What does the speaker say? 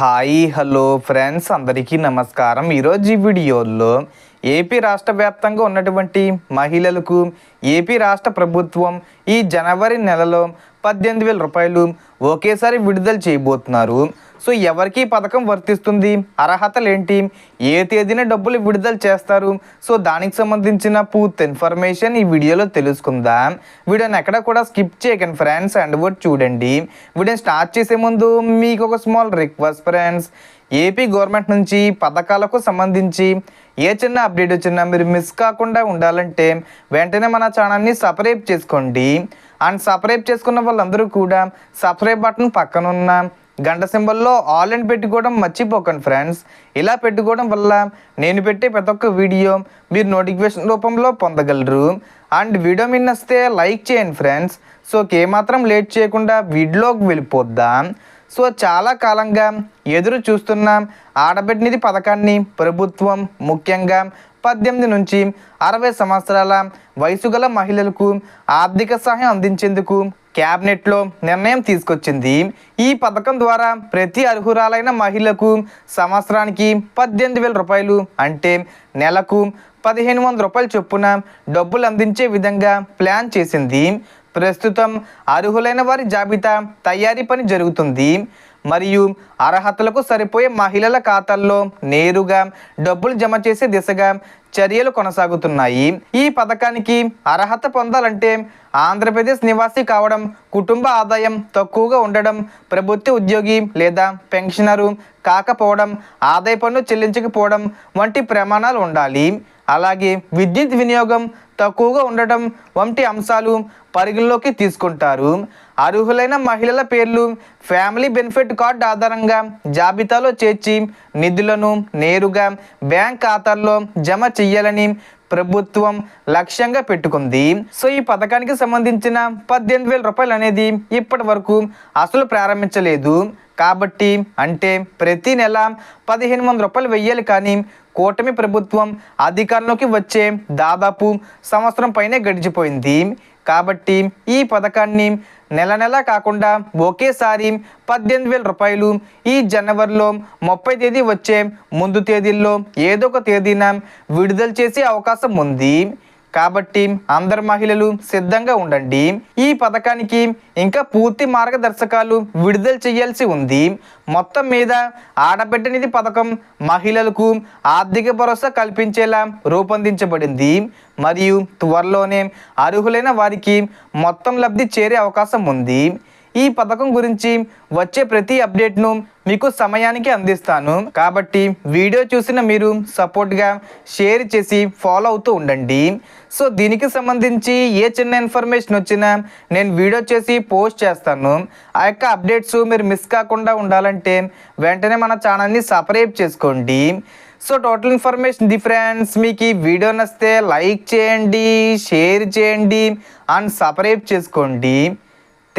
Hi hello friends. అందరికీ నమస్కారం. ఈరోజు ఈ వీడియోలో ఏపీ రాష్ట్ర వ్యాప్తంగా ఉన్నటువంటి మహిళలకు ఏపీ రాష్ట్ర ప్రభుత్వం ఈ జనవరి నెలలో పద్దెనిమిది వేల రూపాయలు ఒకేసారి విడుదల చేయబోతున్నారు. సో ఎవరికి పథకం వర్తిస్తుంది? అర్హతలు ఏంటి ఏ తేదీన డబ్బులు విడుదల చేస్తారు? సో దానికి సంబంధించిన పూర్తి ఇన్ఫర్మేషన్ ఈ వీడియోలో తెలుసుకుందాం. వీడియోని ఎక్కడ కూడా స్కిప్ చేయకండి ఫ్రెండ్స్ అండ్ వర్డ్ చూడండి. వీడియోని స్టార్ట్ చేసే ముందు మీకు ఒక small request friends. AP government నుంచి పథకాలకు సంబంధించి ఏ చిన్న అప్డేట్ వచ్చినా మీరు మిస్ కాకుండా ఉండాలంటే వెంటనే మన ఛానల్ని సబ్స్క్రైబ్ చేసుకోండి. అండ్ సబ్స్క్రైబ్ చేసుకున్న వాళ్ళందరూ కూడా సబ్స్క్రైబ్ బటన్ పక్కనున్న గంట సింబల్లో ఆల్ అండ్ పెట్టుకోవడం మర్చిపోకండి ఫ్రెండ్స్ ఇలా పెట్టుకోవడం వల్ల నేను పెట్టే ప్రతి ఒక్క వీడియో మీరు నోటిఫికేషన్ రూపంలో పొందగలరు. అండ్ వీడియో మిన్నస్తే లైక్ చేయండి ఫ్రెండ్స్ సో ఏమాత్రం లేట్ చేయకుండా వీడియోకి వెళ్ళిపోద్దాం. సో చాలా కాలంగా ఎదురు చూస్తున్న ఆడబెట్టినది పథకాన్ని ప్రభుత్వం ముఖ్యంగా పద్దెనిమిది నుంచి అరవై సంవత్సరాల వయసు గల మహిళలకు ఆర్థిక సహాయం అందించేందుకు క్యాబినెట్లో నిర్ణయం తీసుకొచ్చింది. ఈ పథకం ద్వారా ప్రతి అర్హురాలైన మహిళకు సంవత్సరానికి పద్దెనిమిది వేల రూపాయలు అంటే నెలకు పదిహేను వందల రూపాయల చొప్పున డబ్బులు అందించే విధంగా ప్లాన్ చేసింది. ప్రస్తుతం అర్హులైన వారి జాబితా తయారీ పని జరుగుతుంది. మరియు అర్హతలకు సరిపోయే మహిళల ఖాతాల్లో నేరుగా డబ్బులు జమ చేసే దిశగా చర్యలు కొనసాగుతున్నాయి. ఈ పథకానికి అర్హత పొందాలంటే ఆంధ్రప్రదేశ్ నివాసి కావడం కుటుంబ ఆదాయం తక్కువగా ఉండడం ప్రభుత్వ ఉద్యోగి లేదా పెన్షనరు కాకపోవడం ఆదాయ పన్ను చెల్లించకపోవడం వంటి ప్రమాణాలు ఉండాలి. అలాగే విద్యుత్ వినియోగం తక్కువగా ఉండటం వంటి అంశాలు పరిగణలోకి తీసుకుంటారు. అర్హులైన మహిళల పేర్లు ఫ్యామిలీ బెనిఫిట్ కార్డు ఆధారంగా జాబితాలో చేర్చి నిధులను నేరుగా బ్యాంక్ ఖాతాల్లో జమ చెయ్యాలని ప్రభుత్వం లక్ష్యంగా పెట్టుకుంది. సో ఈ పథకానికి సంబంధించిన పద్దెనిమిది వేల రూపాయలు అనేది ఇప్పటి వరకు అసలు ప్రారంభించలేదు. కాబట్టి అంటే ప్రతి నెల పదిహేను వందల రూపాయలు వెయ్యాలి కానీ కూటమి ప్రభుత్వం అధికారంలోకి వచ్చే దాదాపు సంవత్సరం పైనే గడిచిపోయింది. కాబట్టి ఈ పథకాన్ని నెల నెల కాకుండా ఒకేసారి పద్దెనిమిది వేల రూపాయలు ఈ జనవరిలో ముప్పై తేదీ వచ్చే ముందు తేదీల్లో ఏదో ఒక తేదీన విడుదల చేసే అవకాశం ఉంది. కాబట్టి అందరు మహిళలు సిద్ధంగా ఉండండి. ఈ పథకానికి ఇంకా పూర్తి మార్గదర్శకాలు విడుదల చేయాల్సి ఉంది. మొత్తం మీద ఆడబిడ్డనిధి పథకం మహిళలకు ఆర్థిక భరోసా కల్పించేలా రూపొందించబడింది. మరియు త్వరలోనే అర్హులైన వారికి మొత్తం లబ్ధి చేరే అవకాశం ఉంది. ఈ పథకం గురించి వచ్చే ప్రతి అప్డేట్ను మీకు సమయానికి అందిస్తాను. కాబట్టి వీడియో చూసిన మీరు సపోర్ట్గా షేర్ చేసి ఫాలో అవుతూ ఉండండి. సో దీనికి సంబంధించి ఏ చిన్న ఇన్ఫర్మేషన్ వచ్చినా నేను వీడియో చేసి పోస్ట్ చేస్తాను. ఆ యొక్క అప్డేట్స్ మీరు మిస్ కాకుండా ఉండాలంటే వెంటనే మన ఛానల్ని సబ్స్క్రైబ్ చేసుకోండి. సో టోటల్ ఇన్ఫర్మేషన్ డిఫరెన్స్ మీకు ఈ వీడియో నచ్చితే లైక్ చేయండి షేర్ చేయండి అండ్ సబ్స్క్రైబ్ చేసుకోండి.